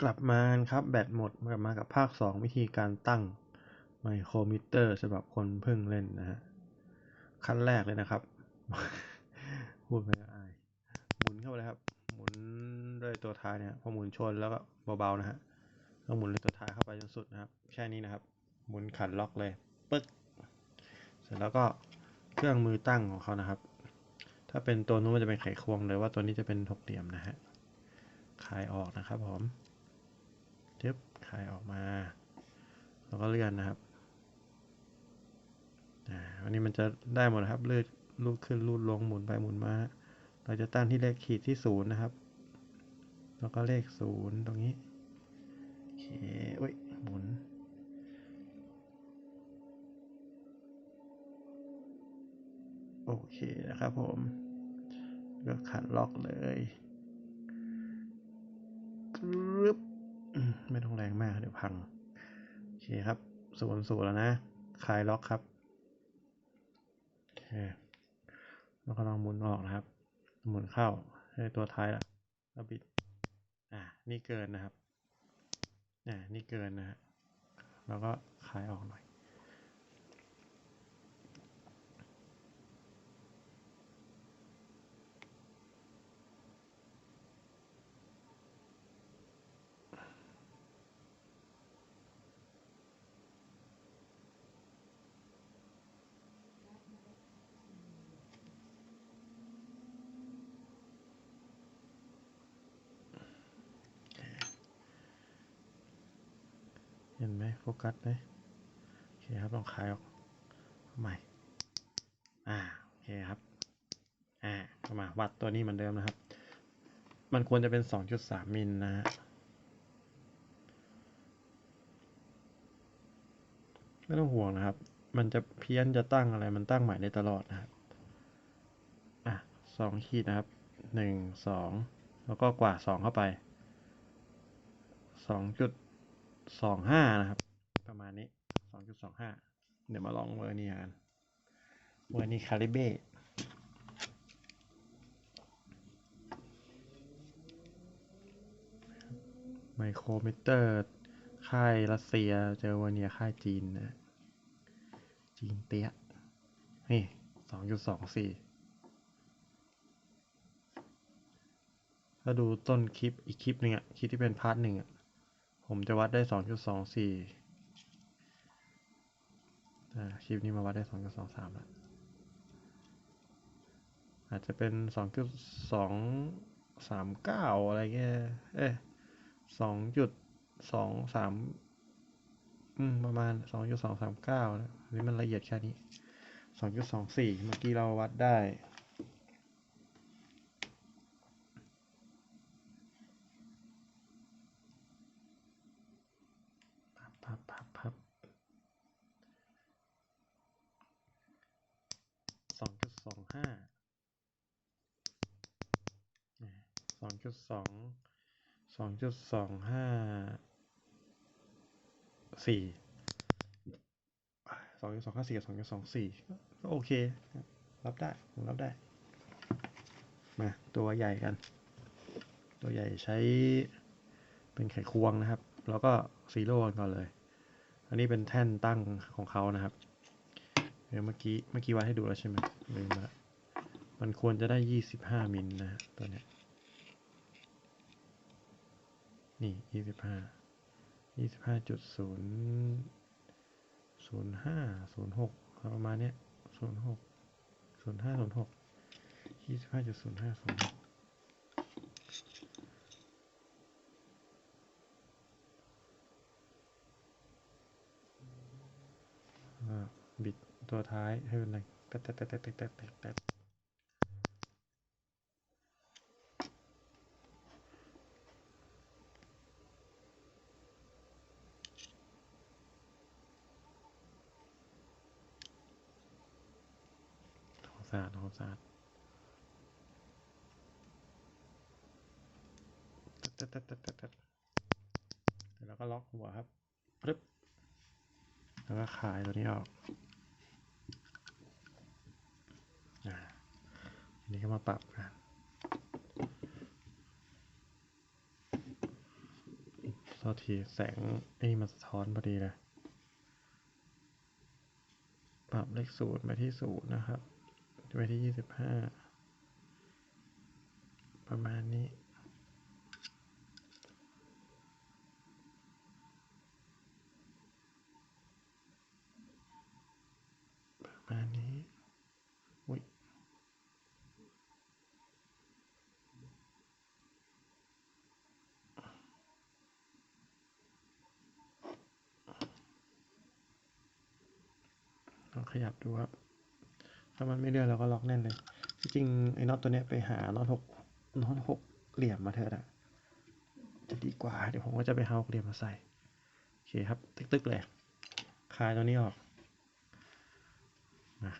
กลับมาครับแบตหมดกลับมากับภาคสองวิธีการตั้งไมโครมิเตอร์สำหรับคนเพิ่งเล่นนะฮะขั้นแรกเลยนะครับ พูดไปก็อายหมุนเข้าไปเลยครับ หมุนด้วยตัวท้ายเนี่ยพอหมุนชนแล้วก็เบาๆนะฮะก็หมุนด้วยตัวท้ายเข้าไปจนสุดนะครับ แค่นี้นะครับ หมุนขันล็อกเลยปึ๊กเสร็จแล้วก็เครื่องมือตั้งของเขานะครับ ถ้าเป็นตัวนู้นมันจะเป็นไขควงเลยว่าตัวนี้จะเป็นหกเหลี่ยมนะฮะคลายออกนะครับผม จึ๊บคลายออกมาแล้วก็เลื่อนนะครับอ่าวันนี้มันจะได้หมดนะครับเลื่อนลูดขึ้นลูดลงหมุนไปหมุนมา เราจะตั้งที่เลขขีดที่ศูนย์นะครับ แล้วก็เลขศูนย์ตรงนี้โอเคอุ้ยหมุนโอเคนะครับผมก็ขัดล็อกเลยกรึบ ไม่ต้องแรงมากเดี๋ยวพัง โอเคครับศูนย์ศูนย์แล้วนะคลายล็อกครับโอเคแล้วก็ลองหมุนออกนะครับ หมุนเข้าให้ตัวท้ายละแล้วบิดอ่านี่เกินนะครับอ่านี่เกินนะฮะแล้วก็คลายออกหน่อย เห็นไหมโฟกัสไหมโอเคครับลองคลายออกใหม่อ่าโอเคครับอ่าเข้ามาวัดตัวนี้เหมือนเดิมนะครับ มันควรจะเป็น 2.3 มิลนะฮะไม่ต้องห่วงนะครับ มันจะเพี้ยนจะตั้งอะไรมันตั้งใหม่ได้ตลอดนะครับอะสองขีดนะครับหนึ่งสองแล้วก็กว่าสองเข้าไปสองจุด สองห้านะครับ ประมาณนี้สองจุดสองห้าเดี๋ยวมาลองเวอร์นี่กันเวอร์นี่คาลิเบไมโครมิเตอร์ ค่ายรัสเซีย เจอเวอร์เนียค่ายจีนนะจีนเตี้ย นี่สองจุดสองสี่ถ้าดูต้นคลิปอีกคลิปหนึ่งอะคลิปที่เป็นพาร์ทหนึ่งอะ ผมจะวัดได้สองจุดสองสี่คลิปนี้มาวัดได้สองจุดสองสามแล้วอาจจะเป็นสองจุดสองสามเก้าอะไรเงี้ย เอ๊ะสองจุดสองสามอืมประมาณสองจุดสองสามเก้านะอันนี้มันละเอียดแค่นี้สองจุดสองสี่เมื่อกี้เราวัดได้ พับพับพับพับสองจุดสองห้าสอง จุดสองสองจุดสองห้าสี่สองจุดสองห้าสี่กับสองจุดสองสี่ก็โอเค รับได้ผมรับได้ มา ตัวใหญ่กัน ตัวใหญ่ใช้เป็นไขควงนะครับ แล้วก็ซีโร่ก่อนเลย อันนี้เป็นแท่นตั้งของเขานะครับเดี๋ยวเมื่อกี้เมื่อกี้วัดให้ดูแล้วใช่ไหมลืมละมันควรจะได้ยี่สิบห้ามิลนะตัวเนี้ย นี่ยี่สิบห้ายี่สิบห้าจุดศูนย์ศูนย์ห้าศูนย์หกประมาณเนี้ยศูนย์หกศูนย์ห้าศูนย์หกยี่สิบห้าจุดศูนย์ห้าศูนย์หกบิดตัวท้ายให้เป็นแรงแตะแตะแตะแตะแตะแตะแตะแตะทำความ สะอาดทำความสะอาดตะแตะแตะแตะแตะเร็จแล้วก็ล็อกหัวครับปึ๊บแล้วก็คลายตัวนี้ออกอันนี้ก็มาปรับกันโทษทีแสงไอ้มันสะท้อนพอดีเลย ปรับเลขศูนย์ไปที่ศูนย์นะครับ ไปที่ยี่สิบห้าประมาณนี้ ประมาณนี้อุ้ยลองขยับดูครับ ถ้ามันไม่เลื่อนเราก็ล็อกแน่นเลยจริงๆไอ้น็อตตัวเนี้ยไปหาน็อตหกน็อตหกเหลี่ยมมาเถอะนะจะดีกว่า เดี๋ยวผมก็จะไปหาหกเหลี่ยมมาใส่โอเคครับ ตึกๆเลยคลายตัวนี้ออกมา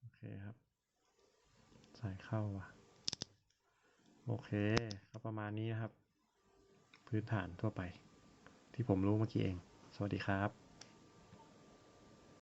โอเคครับ ใส่เข้าว่ะ โอเคก็ประมาณนี้นะครับ พื้นฐานทั่วไป ที่ผมรู้เมื่อกี้เอง สวัสดีครับ